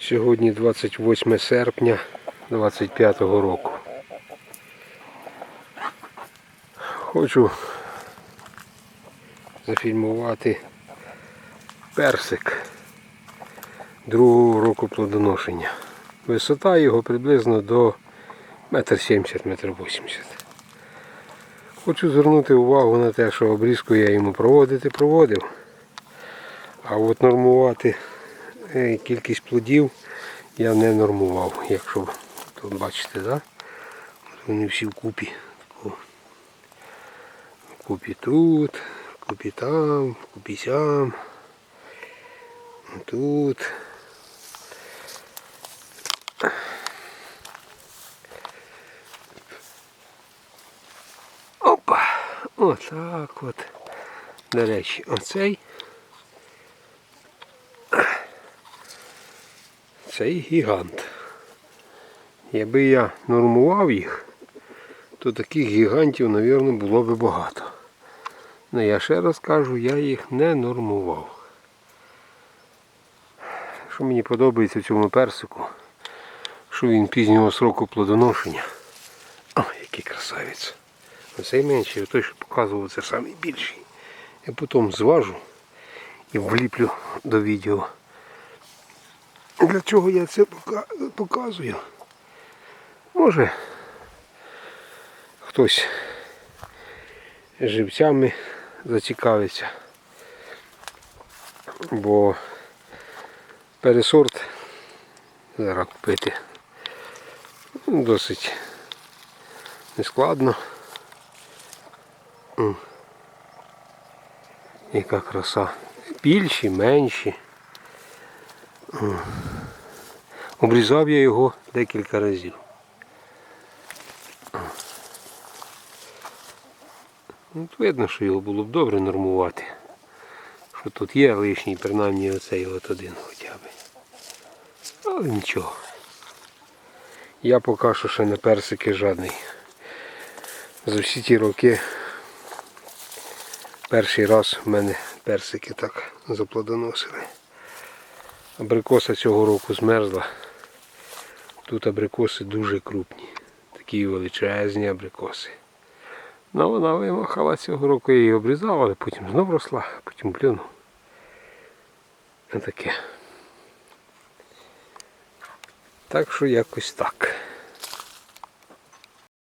Сьогодні 28 серпня 25 року. Хочу зафільмувати персик другого року плодоношення. Висота його приблизно до 1,70 метр 80 Хочу звернути увагу на те, що обрізку я йому проводити проводив. А от нормувати кількість плодів я не нормував. Якщо тут бачите, да? вони всі вкупі. Вкупі тут, вкупі там, вкупі сям. Тут. Опа! Отак от. До речі, оцей. Цей гігант. Якби я нормував їх, то таких гігантів, мабуть, було би багато. Але я ще раз кажу, я їх не нормував. Що мені подобається в цьому персику, що він пізнього сроку плодоношення. О, який красавець. Оцей менший, той, що показував, це найбільший. Я потім зважу і вліплю до відео. Для чого я це показую? Може хтось живцями зацікавиться. Бо пересорт зараз купити досить нескладно. Яка краса. Більші, менші. Обрізав я його декілька разів. От видно, що його було б добре нормувати. Що тут є лишній, принаймні оцей от один хоча б. Але нічого. Я поки що ще на персики жадний. За всі ті роки перший раз в мене персики так заплодоносили. Абрикоса цього року змерзла. Тут абрикоси дуже крупні. Такі величезні абрикоси. Ну вона вимахала цього року, я її обрізав, але потім знов росла, потім плюнув. Таке. Так що якось так.